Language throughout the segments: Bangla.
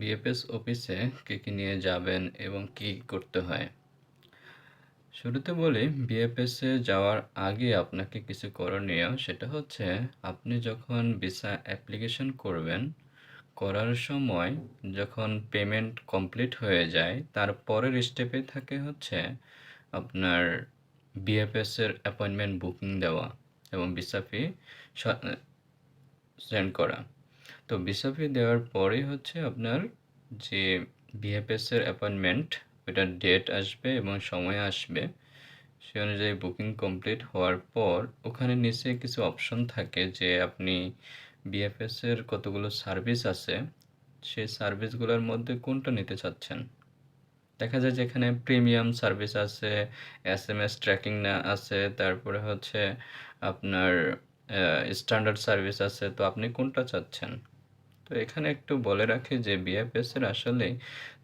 বিএফএস অফিসে কী কী নিয়ে যাবেন এবং কী করতে হয়? শুরুতে বলি, বিএফএসে যাওয়ার আগে আপনাকে কিছু করণীয়। সেটা হচ্ছে, আপনি যখন ভিসা অ্যাপ্লিকেশন করবেন, করার সময় যখন পেমেন্ট কমপ্লিট হয়ে যায়, তার পরের স্টেপে থাকে হচ্ছে আপনার বিএফএসের অ্যাপয়েন্টমেন্ট বুকিং দেওয়া এবং ভিসা ফি সেন্ড করা। তো ভিসা দেওয়ার পরে হচ্ছে আপনার যে বিএফএসের অ্যাপয়েন্টমেন্ট ওইটার ডেট আসবে এবং সময় আসবে, সে অনুযায়ী বুকিং কমপ্লিট হওয়ার পর ওখানে নিচে কিছু অপশন থাকে যে আপনি বিএফএসের কতগুলো সার্ভিস আছে, সেই সার্ভিসগুলোর মধ্যে কোনটা নিতে চাচ্ছেন? দেখা যায় যেখানে প্রিমিয়াম সার্ভিস আছে এস এম এস ট্র্যাকিং না আছে, তারপরে হচ্ছে আপনার স্ট্যান্ডার্ড সার্ভিস আছে, তো আপনি কোনটা চাচ্ছেন? তো এখানে একটু বলে রাখি যে বিএফএস এর আসলে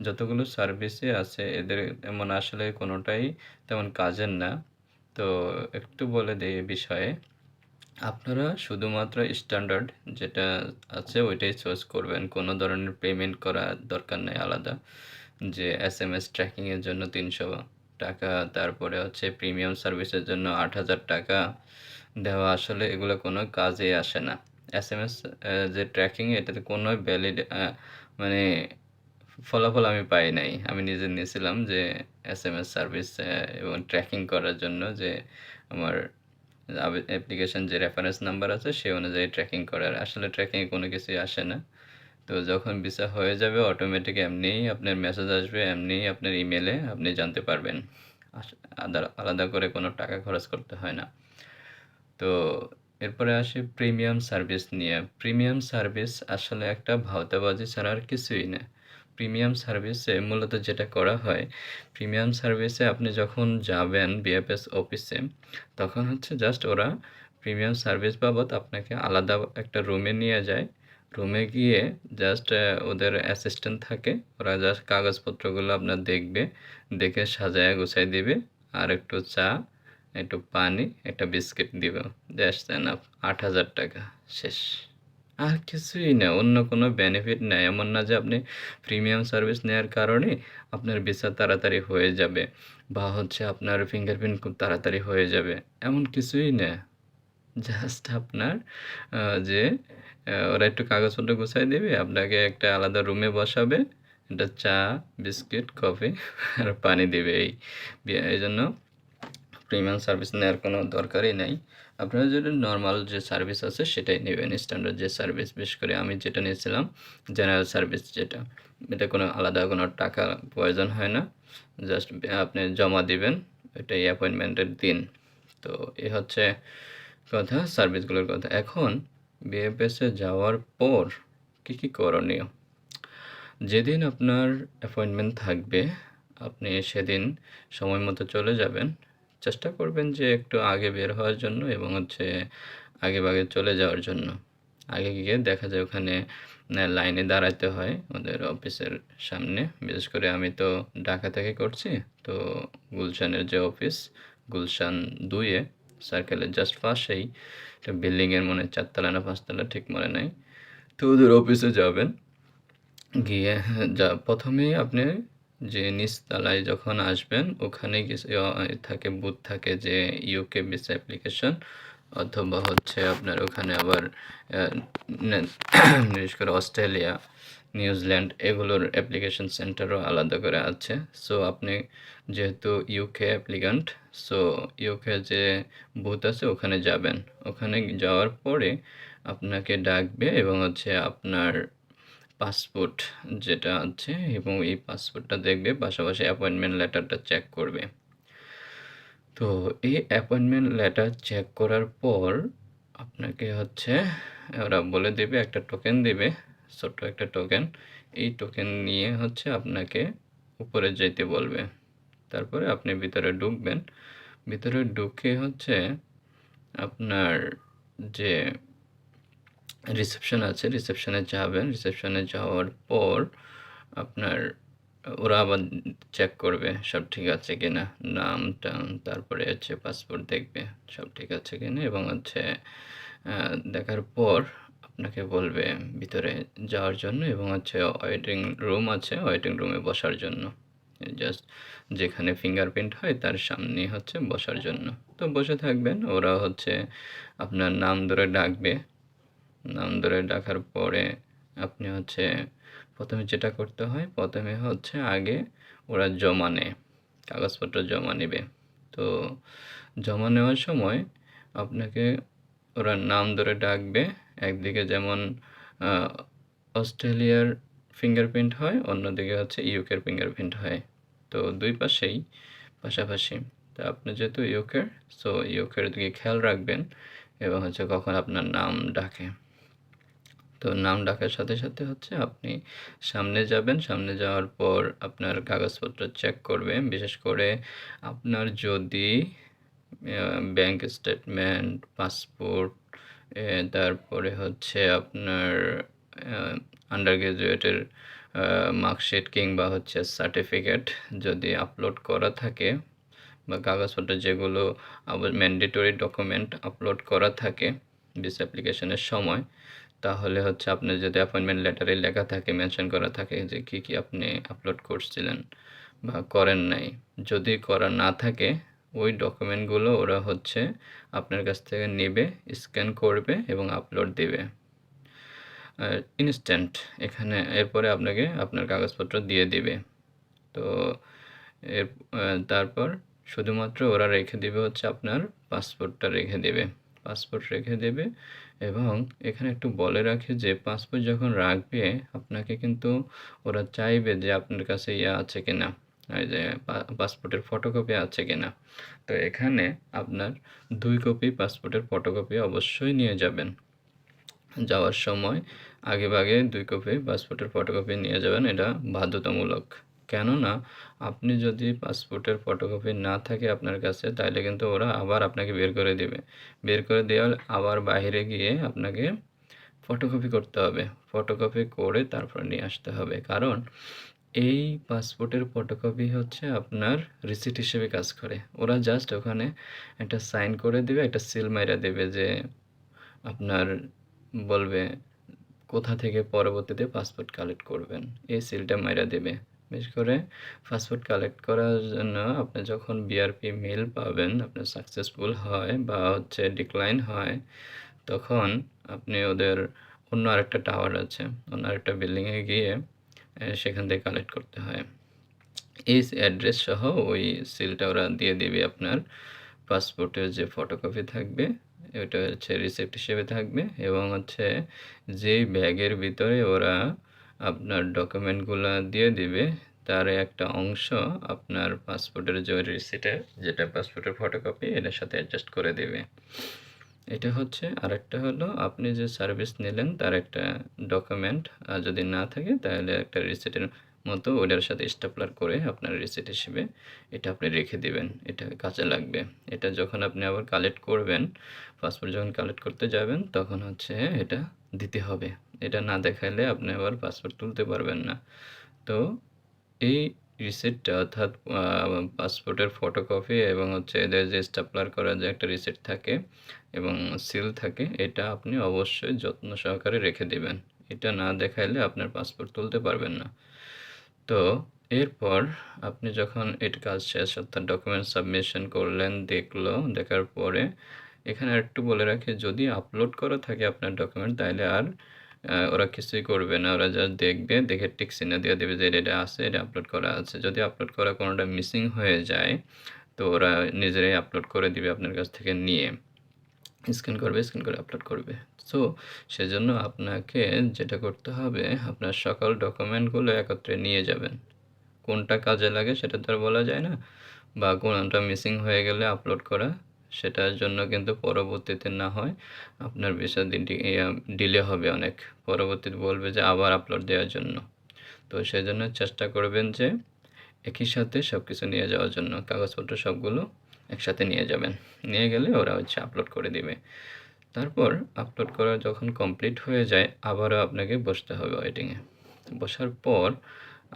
যতগুলো সার্ভিসে আছে, এদের এমন আসলে কোনোটাই তেমন কাজের না। তো একটু বলে দিই এ বিষয়ে, আপনারা শুধুমাত্র স্ট্যান্ডার্ড যেটা আছে ওইটাই চুজ করবেন। কোনো ধরনের পেমেন্ট করা দরকার নেই আলাদা। যে এস এম এস ট্র্যাকিংয়ের জন্য তিনশো টাকা, তারপরে হচ্ছে প্রিমিয়াম সার্ভিসের জন্য আট হাজার টাকা দেওয়া, আসলে এগুলো কোনো কাজে আসে না। এস এম এস যে ট্র্যাকিং এটাতে কোনো ভ্যালিড মানে ফলাফল আমি পাই নাই। আমি নিজে নিয়েছিলাম যে এস এম এস সার্ভিস এবং ট্র্যাকিং করার জন্য যে আমার অ্যাপ্লিকেশন যে রেফারেন্স নাম্বার আছে, সে অনুযায়ী ট্র্যাকিং করার। আসলে ট্র্যাকিংয়ে কোনো কিছুই আসে না। তো যখন ভিসা হয়ে যাবে অটোমেটিক এমনিই আপনার মেসেজ আসবে এমনিই আপনার ইমেলে আপনি জানতে পারবেন। আলাদা আলাদা করে কোনো টাকা খরচ করতে হয় না। তো এরপরে আসি প্রিমিয়াম সার্ভিস নিয়ে। প্রিমিয়াম সার্ভিস আসলে একটা ভাওতাবাজি ছাড়া আর কিছুই না। প্রিমিয়াম সার্ভিসে মূলত যেটা করা হয়, প্রিমিয়াম সার্ভিসে আপনি যখন যাবেন বিএফএস অফিসে, তখন হচ্ছে জাস্ট ওরা প্রিমিয়াম সার্ভিস বাবদ আপনাকে আলাদা একটা রুমে নিয়ে যায়। রুমে গিয়ে জাস্ট ওদের অ্যাসিস্ট্যান্ট থাকে, ওরা জাস্ট কাগজপত্রগুলো আপনার দেখবে, দেখে সাজায় গুছাই দেবে, আর একটু চা একটু পানি, একটা বিস্কিট দিব। জাস্ট এনাফ আট হাজার টাকা, শেষ। আর কিছুই না, অন্য কোনো বেনিফিট নেই। এমন না যে আপনি প্রিমিয়াম সার্ভিস নেওয়ার কারণে আপনার ভিসা তাড়াতাড়ি হয়ে যাবে বা হচ্ছে আপনার ফিঙ্গারপ্রিন্ট খুব তাড়াতাড়ি হয়ে যাবে। এমন কিছুই না। জাস্ট আপনার যে ওরা একটু কাগজপত্র গুছাই দেবে, আপনাকে একটা আলাদা রুমে বসাবে, একটা চা, বিস্কিট কফি আর পানি দেবে এই। এই জন্য প্রিমিয়াম সার্ভিস নেওয়ার কোনো দরকারই নেই। আপনারা যদি নর্মাল যে সার্ভিস আছে সেটাই নেবেন স্ট্যান্ডার্ড যে সার্ভিস বিশেষ করে আমি যেটা নিয়েছিলাম জেনারেল সার্ভিস যেটা, এটা কোনো আলাদা কোনো টাকা প্রয়োজন হয় না। জাস্ট আপনি জমা দিবেন এটাই অ্যাপয়েন্টমেন্টের দিন। তো এ হচ্ছে কথা সার্ভিসগুলোর কথা। এখন বিএফএসে যাওয়ার পর কী কী করণীয়? যেদিন আপনার অ্যাপয়েন্টমেন্ট থাকবে, আপনি সেদিন সময় মতো চলে যাবেন। চেষ্টা করবেন যে একটু আগে বের হওয়ার জন্য এবং হচ্ছে আগে ভাগে চলে যাওয়ার জন্য। আগে গিয়ে দেখা যায় ওখানে লাইনে দাঁড়াতে হয় ওদের অফিসের সামনে। বিশেষ করে আমি তো ঢাকা থেকে করছি, তো গুলশানের যে অফিস গুলশান দুইয়ে সার্কেলের জাস্ট পাশেই একটা বিল্ডিংয়ের মনে চারতলা না পাঁচতলা ঠিক মনে নাই। তো ওদের অফিসে যাবেন। গিয়ে যা, প্রথমেই আপনি যে নিচতলায় যখন আসবেন, ওখানে থাকে, বুথ থাকে যে ইউকে ভিসা অ্যাপ্লিকেশন অথবা হচ্ছে আপনার ওখানে আবার বিশেষ করে অস্ট্রেলিয়া, নিউজিল্যান্ড এগুলোর অ্যাপ্লিকেশন সেন্টারও আলাদা করে আছে। সো আপনি যেহেতু ইউকে অ্যাপ্লিকান্ট সো ইউকে যে বুথ আছে ওখানে যাবেন। ওখানে যাওয়ার পরে আপনাকে ডাকবে এবং হচ্ছে আপনার পাসপোর্ট যেটা আছে এবং এই পাসপোর্টটা দেখবে, পাশাপাশি অ্যাপয়েন্টমেন্ট লেটারটা চেক করবে। তো এই অ্যাপয়েন্টমেন্ট লেটার চেক করার পর আপনাকে হচ্ছে ওরা বলে দেবে, একটা টোকেন দেবে, ছোট্ট একটা টোকেন এই টোকেন নিয়ে হচ্ছে আপনাকে উপরে যেতে বলবে। তারপরে আপনি ভিতরে ঢুকবেন। ভিতরে ঢুকে হচ্ছে আপনার যে রিসেপশন আছে রিসেপশনে যাবেন রিসেপশনে যাওয়ার পর আপনার ওরা আবার চেক করবে সব ঠিক আছে কি না নাম টাম, তারপরে হচ্ছে পাসপোর্ট দেখবে, সব ঠিক আছে কি না এবং হচ্ছে দেখার পর আপনাকে বলবে ভিতরে যাওয়ার জন্য এবং হচ্ছে ওয়েটিং রুম আছে ওয়েটিং রুমে বসার জন্য। জাস্ট যেখানে ফিঙ্গারপ্রিন্ট হয় তার সামনে হচ্ছে বসার জন্য। তো বসে থাকবেন, ওরা হচ্ছে আপনার নাম ধরে ডাকবে। নাম ধরে ডাকার পরে আপনি হচ্ছে প্রথমে যেটা করতে হয়, প্রথমে হচ্ছে আগে ওরা জমা নেয়, কাগজপত্র জমা নেবে। তো জমা নেওয়ার সময় আপনাকে ওরা নাম ধরে ডাকবে, একদিকে যেমন অস্ট্রেলিয়ার ফিঙ্গারপ্রিন্ট হয়, অন্যদিকে হচ্ছে ইউকের ফিঙ্গারপ্রিন্ট হয়। তো দুই পাশেই, পাশাপাশি। তো আপনি যেহেতু ইউকের সো ইউকের দিকে খেয়াল রাখবেন, এবং হচ্ছে কখন আপনার নাম ডাকে। তো নাম ডাকার সাথে সাথে হচ্ছে আপনি সামনে যাবেন। সামনে যাওয়ার পর আপনার কাগজপত্র চেক করবে বিশেষ করে আপনার যদি ব্যাংক স্টেটমেন্ট পাসপোর্ট তারপরে হচ্ছে আপনার আন্ডার গ্রাজুয়েটের মার্কশিট কিংবা হচ্ছে সার্টিফিকেট যদি আপলোড করা থাকে বা কাগজপত্র যেগুলো আবার ম্যান্ডেটরি ডকুমেন্ট আপলোড করা থাকে ভিসা অ্যাপ্লিকেশনের সময় তাহলে হচ্ছে আপনার যদি অ্যাপয়েন্টমেন্ট লেটারে লেখা থাকে মেনশন করা থাকে যে কী কী আপনি আপলোড করছিলেন বা করেন নাই। যদি করা না থাকে, ওই ডকুমেন্টগুলো ওরা হচ্ছে আপনার কাছ থেকে নেবে স্ক্যান করবে এবং আপলোড দেবে। ইনস্ট্যান্ট এখানে এরপরে আপনাকে আপনার কাগজপত্র দিয়ে দিবে। তো এর তারপর শুধুমাত্র ওরা রেখে দিবে হচ্ছে আপনার পাসপোর্টটা রেখে দেবে। পাসপোর্ট রেখে দেবে এবং এখানে একটু বলে রাখি যে পাসপোর্ট যখন রাখবে, আপনাকে কিন্তু ওরা চাইবে যে আপনার কাছে ইয়ে আছে কিনা, এই যে পাসপোর্টের ফটোকপি আছে কিনা। তো এখানে আপনার দুই কপি পাসপোর্টের ফটোকপি অবশ্যই নিয়ে যাবেন। যাওয়ার সময় আগে ভাগে দুই কপি পাসপোর্টের ফটোকপি নিয়ে যাবেন, এটা বাধ্যতামূলক। কেননা আপনি যদি পাসপোর্টের ফটোকপি না থাকে আপনার কাছে তাহলে কিন্তু ওরা আবার আপনাকে বের করে দেবে। বের করে দেওয়ার আবার বাইরে গিয়ে আপনাকে ফটোকপি করতে হবে। ফটোকপি করে তারপর নিয়ে আসতে হবে। কারণ এই পাসপোর্টের ফটোকপি হচ্ছে আপনার রিসিট হিসেবে কাজ করে। ওরা জাস্ট ওখানে একটা সাইন করে দেবে, একটা সিল মাইরা দেবে যে আপনার বলবে কোথা থেকে পরবর্তীতে পাসপোর্ট কালেক্ট করবেন। এই সিলটা মাইরা দেবে। বিশেষ করে পাসপোর্ট কালেক্ট করার জন্য আপনি যখন বিআরপি মেল পাবেন, আপনার সাকসেসফুল হয় বা হচ্ছে ডিক্লাইন হয়, তখন আপনি ওদের অন্য আরেকটা টাওয়ার আছে, অন্য আরেকটা বিল্ডিংয়ে গিয়ে সেখান থেকে কালেক্ট করতে হয়। এই অ্যাড্রেস সহ ওই সিলটা ওরা দিয়ে দিবে আপনার পাসপোর্টের যে ফটোকপি থাকবে ওটা হচ্ছে রিসিপ্ট হিসেবে থাকবে এবং হচ্ছে যেই ব্যাগের ভিতরে ওরা আপনার ডকুমেন্টগুলো দিয়ে দিবে। তার একটা অংশ আপনার পাসপোর্টের যে রিসিটে যেটা পাসপোর্টের ফটোকপি এটার সাথে অ্যাডজাস্ট করে দেবে। এটা হচ্ছে আরেকটা হলো, আপনি যে সার্ভিস নিলেন, তার একটা ডকুমেন্ট যদি না থাকে, তাহলে একটা রিসিটের মতো ওটার সাথে স্টাপলার করে আপনার রিসিট হিসেবে এটা আপনি রেখে দিবেন, এটা কাজে লাগবে। এটা যখন আপনি আবার কালেক্ট করবেন পাসপোর্ট যখন কালেক্ট করতে যাবেন, তখন হচ্ছে এটা দিতে হবে। এটা না দেখালে আপনি আবার পাসপোর্ট তুলতে পারবেন না। তো এই রিসিপ্টটা অর্থাৎ পাসপোর্টের ফটোকপি এবং হচ্ছে এদের যে স্টাপলার করা যে একটা রিসিপ্ট থাকে এবং সিল থাকে, এটা আপনি অবশ্যই যত্ন সহকারে রেখে দিবেন। এটা না দেখাইলে আপনার পাসপোর্ট তুলতে পারবেন না। তো এরপর আপনি যখন এর কাজ শেষ অর্থাৎ ডকুমেন্ট সাবমিশন করলেন, দেখল, দেখার পরে এখানে একটু বলে রাখি, যদি আপলোড করা থাকে আপনার ডকুমেন্ট তাহলে আর ওরা কিছুই করবে না। ওরা জাস্ট দেখবে, দেখে টিক চিহ্ন দিয়ে দেবে যে এটা আছে, এটা আপলোড করা আছে। যদি আপলোড করা কোনোটা মিসিং হয়ে যায়, তো ওরা নিজেরাই আপলোড করে দিবে আপনার কাছ থেকে নিয়ে। স্ক্যান করবে স্ক্যান করে আপলোড করবে। সো সেজন্য আপনাকে যেটা করতে হবে, আপনার সকল ডকুমেন্টগুলো একত্রে নিয়ে যাবেন। কোনটা কাজে লাগে সেটা তো আর বলা যায় না, বা কোনটা মিসিং হয়ে গেলে আপলোড করা, সেটার জন্য কিন্তু পরবর্তীতে না হয়, আপনার ভিসা ডিলে হবে অনেক। পরবর্তীতে বলবে যে আবার আপলোড দেওয়ার জন্য। তো সেজন্য চেষ্টা করবেন যে একই সাথে সব কিছু নিয়ে যাওয়ার জন্য। কাগজপত্র সবগুলো একসাথে নিয়ে যাবেন। নিয়ে গেলে ওরা হচ্ছে আপলোড করে দিবে। তারপর আপলোড করা যখন কমপ্লিট হয়ে যায়, আবারও আপনাকে বসতে হবে ওয়েটিংয়ে বসার পর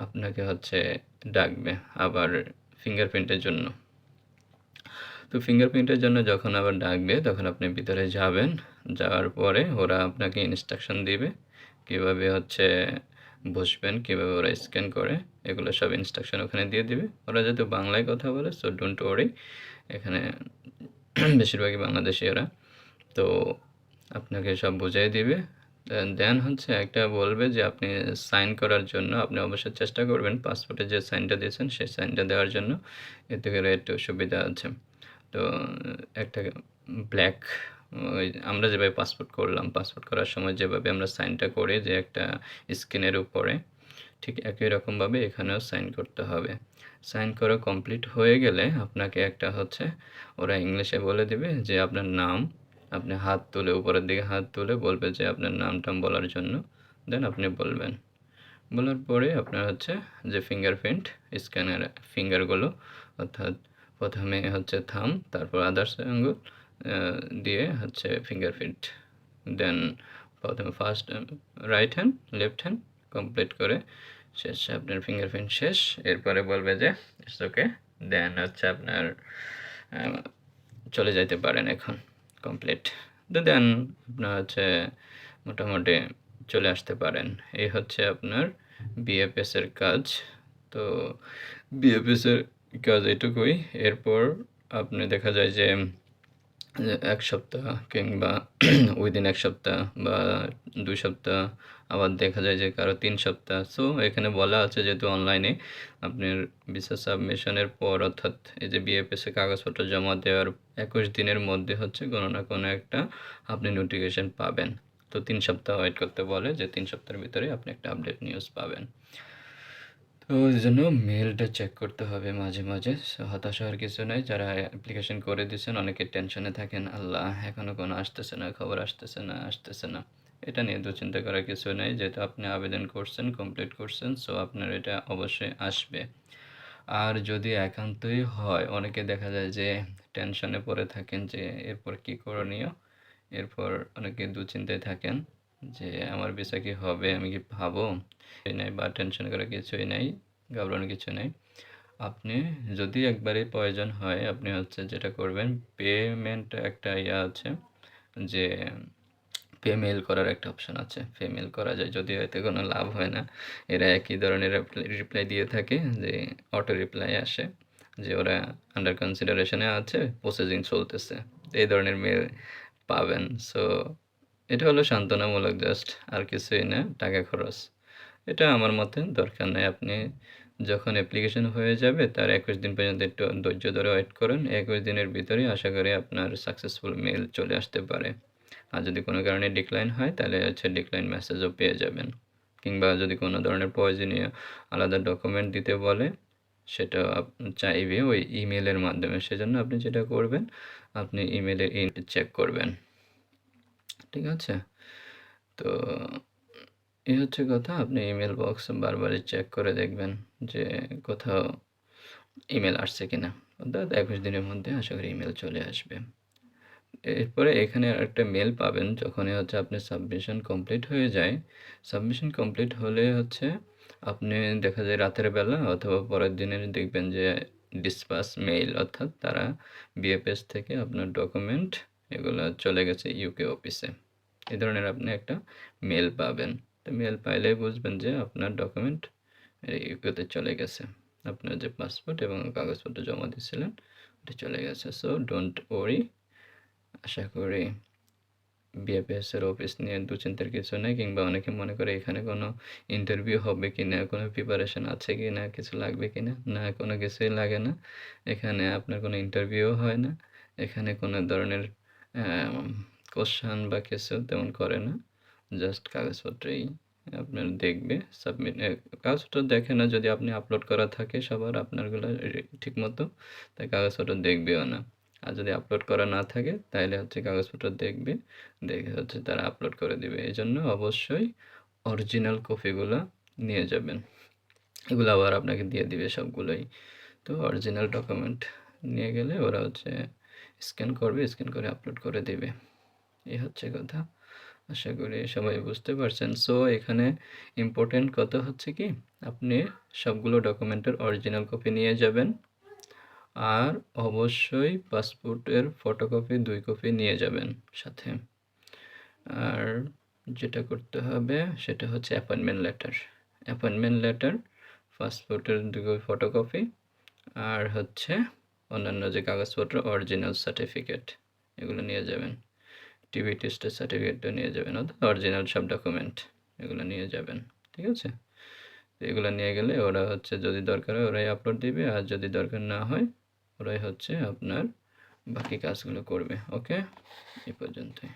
আপনাকে হচ্ছে ডাকবে আবার ফিঙ্গারপ্রিন্টের জন্য। তো ফিঙ্গারপ্রিন্টের জন্য যখন আবার ডাকবে, তখন আপনি ভিতরে যাবেন। যাওয়ার পরে ওরা আপনাকে ইনস্ট্রাকশন দিবে কীভাবে হচ্ছে বসবেন, কীভাবে ওরা স্ক্যান করে, এগুলো সব ইনস্ট্রাকশন ওখানে দিয়ে দিবে। ওরা যেহেতু বাংলায় কথা বলে সো ডোন্ট ওয়ারি এখানে বেশিরভাগই বাংলাদেশি ওরা। তো আপনাকে সব বুঝিয়ে দিবে। দেন হচ্ছে একটা বলবে যে আপনি সাইন করার জন্য আপনি অবশ্যই চেষ্টা করবেন পাসপোর্টে যে সাইনটা দিয়েছেন সেই সাইনটা দেওয়ার জন্য। এতে করে একটু সুবিধা আছে। তো একটা ব্ল্যাক ওই আমরা যেভাবে পাসপোর্ট করলাম পাসপোর্ট করার সময় যেভাবে আমরা সাইনটা করি যে একটা স্ক্রিনের উপরে, ঠিক একই রকমভাবে এখানেও সাইন করতে হবে। সাইন করা কমপ্লিট হয়ে গেলে আপনাকে একটা হচ্ছে, ওরা ইংলিশে বলে দিবে যে আপনার নাম, আপনি হাত তুলে, উপরের দিকে হাত তুলে বলবে যে আপনার নামটাম বলার জন্য, দেন আপনি বলবেন। বলার পরে আপনার হচ্ছে যে ফিঙ্গারপ্রিন্ট স্ক্যানের ফিঙ্গারগুলো অর্থাৎ প্রথমে হচ্ছে থাম তারপর আদার্স আঙ্গুল দিয়ে হচ্ছে ফিঙ্গারপ্রিন্ট দেন প্রথমে first right hand left hand complete করে শেষ, আপনার ফিঙ্গারপ্রিন্ট শেষ। এরপরে বলবে যে ওকে দেন হচ্ছে আপনার চলে যাইতে পারেন এখন কমপ্লিট তো দেন আপনার হচ্ছে মোটামুটি চলে আসতে পারেন। এই হচ্ছে আপনার বিএফএসের কাজ। তো বিএফএসের কাজ এটুকুই এরপর আপনি দেখা যায় যে, এক সপ্তাহ কিংবা উইদিন এক সপ্তাহ বা দুই সপ্তাহ আবার দেখা যায় যে কারও তিন সপ্তাহ। সো এখানে বলা আছে যেহেতু অনলাইনে আপনার ভিসা সাবমিশনের পর অর্থাৎ এই যে বিএফএসে কাগজপত্র জমা দেওয়ার একুশ দিনের মধ্যে হচ্ছে কোনো না কোনো একটা আপনি নোটিফিকেশান পাবেন। তো তিন সপ্তাহ ওয়েট করতে বলে যে তিন সপ্তাহের ভিতরে আপনি একটা আপডেট নিউজ পাবেন। তো ওই জন্য মেলটা চেক করতে হবে মাঝে মাঝে। হতাশ হওয়ার কিছু নাই। যারা অ্যাপ্লিকেশন করে দিয়েছেন, অনেকে টেনশনে থাকেন, আল্লাহ এখনও কোনো আসতেছে না, খবর আসতেছে না আসতেছে না। এটা নিয়ে দুশ্চিন্তা করার কিছু নেই, যেহেতু আপনি আবেদন করছেন কমপ্লিট করছেন সো আপনার এটা অবশ্যই আসবে। আর যদি একান্তই হয়, অনেকে দেখা যায় যে টেনশনে পড়ে থাকেন যে এরপর কী করণীয়? এরপর অনেকে দুশ্চিন্তায় থাকেন যে আমার ভিসা কি হবে, আমি কি ভাবো? নাই বা টেনশন করার কিছুই নাই, ঘাবড়ানোর কিছু নেই। আপনি যদি একবারে প্রয়োজন হয়, আপনি হচ্ছে যেটা করবেন পেমেন্ট একটা ইয়া আছে যে পে মেল করার একটা অপশান আছে। ফেমেল করা যায়, যদিও এতে কোনো লাভ হয় না। এরা একই ধরনের রিপ্লাই দিয়ে থাকে যে অটো রিপ্লাই আসে, যে ওরা আন্ডার কনসিডারেশনে আছে প্রসেসিং চলতেছে। এই ধরনের মেল পাবেন। সো এটা হলো সান্ত্বনামূলক জাস্ট আর কিছুই না, টাকা খরচ। এটা আমার মতে দরকার নেই। আপনি যখন অ্যাপ্লিকেশন হয়ে যাবে, তার একুশ দিন পর্যন্ত একটু ধৈর্য ধরে ওয়েট করুন। একুশ দিনের ভিতরে আশা করি আপনার সাকসেসফুল মেল চলে আসতে পারে। আর যদি কোনো কারণে ডিক্লাইন হয়, তাহলে হচ্ছে ডিক্লাইন মেসেজও পেয়ে যাবেন। কিংবা যদি কোনো ধরনের প্রয়োজনীয় আলাদা ডকুমেন্ট দিতে বলে, সেটা চাইবে ওই ইমেলের মাধ্যমে। সেজন্য আপনি যেটা করবেন, আপনি ইমেলের চেক করবেন। ঠিক আছে? তো এই হচ্ছে কথা। আপনি ইমেল বক্স বারবারই চেক করে দেখবেন যে কোথাও ইমেল আসছে কিনা। অর্থাৎ একুশ দিনের মধ্যে আশা করি ইমেল চলে আসবে। এরপরে এখানে একটা মেল পাবেন যখনই হচ্ছে আপনি সাবমিশন কমপ্লিট হয়ে যায়। সাবমিশন কমপ্লিট হলে হচ্ছে আপনি দেখা যায় রাতের বেলা অথবা পরের দিনের দেখবেন যে ডিসপাস মেইল অর্থাৎ তারা বিএফএস থেকে আপনার ডকুমেন্ট এগুলো চলে গেছে ইউকে অফিসে এ ধরনের আপনি একটা মেল পাবেন। তো মেল পাইলেই বুঝবেন যে আপনার ডকুমেন্ট ইউকেতে চলে গেছে। আপনার যে পাসপোর্ট এবং কাগজপত্র জমা দিয়েছিলেন, ওটা চলে গেছে। সো ডোন্ট ওরি আশা করি বিএফএসের অফিস নিয়ে দুশ্চিন্তার কিছু নেই কিংবা অনেকে মনে করে এখানে কোনো ইন্টারভিউ হবে কি না কোনো প্রিপারেশন আছে কি না কিছু লাগবে কি না না কোনো কিছুই লাগে না। এখানে আপনার কোনো ইন্টারভিউ হয় না। এখানে কোনো ধরনের কোশ্চান বা কিছু তেমন করে না। জাস্ট কাগজপত্রেই আপনার দেখবে সাবমিট কাগজপত্র দেখে না। যদি আপনি আপলোড করা থাকে সবার, আপনারগুলো ঠিক মতো, তাই কাগজপত্র দেখবেও না। আর যদি আপলোড করা না থাকে তাহলে হচ্ছে কাগজপত্র দেখবে, দেখে হচ্ছে তারা আপলোড করে দিবে। এই জন্য অবশ্যই অরিজিনাল কপিগুলো নিয়ে যাবেন। এগুলো আবার আপনাকে দিয়ে দিবে সবগুলোই। তো অরিজিনাল ডকুমেন্ট নিয়ে গেলে ওরা হচ্ছে স্ক্যান করবে স্ক্যান করে আপলোড করে দেবে। এই হচ্ছে কথা। আশা করি সবাই বুঝতে পারছেন। সো এখানে ইম্পর্টেন্ট কথা হচ্ছে কি, আপনি সবগুলো ডকুমেন্টের অরিজিনাল কপি নিয়ে যাবেন। আর অবশ্যই পাসপোর্টের ফটোকপি দুই কপি নিয়ে যাবেন সাথে। আর যেটা করতে হবে, সেটা হচ্ছে অ্যাপয়েন্টমেন্ট লেটার অ্যাপয়েন্টমেন্ট লেটার পাসপোর্টের দুই কপি ফটোকপি, আর হচ্ছে অন্যান্য যে কাগজপত্র অরিজিনাল সার্টিফিকেট এগুলো নিয়ে যাবেন। টিভি টেস্টের সার্টিফিকেটটা নিয়ে যাবেন, অর্থাৎ অরিজিনাল সব ডকুমেন্ট এগুলো নিয়ে যাবেন, ঠিক আছে? এগুলো নিয়ে গেলে ওরা হচ্ছে যদি দরকার হয় ওরাই আপলোড দিবে, আর যদি দরকার না হয় ওরাই হচ্ছে আপনার বাকি কাজগুলো করবে ওকে এ পর্যন্তই।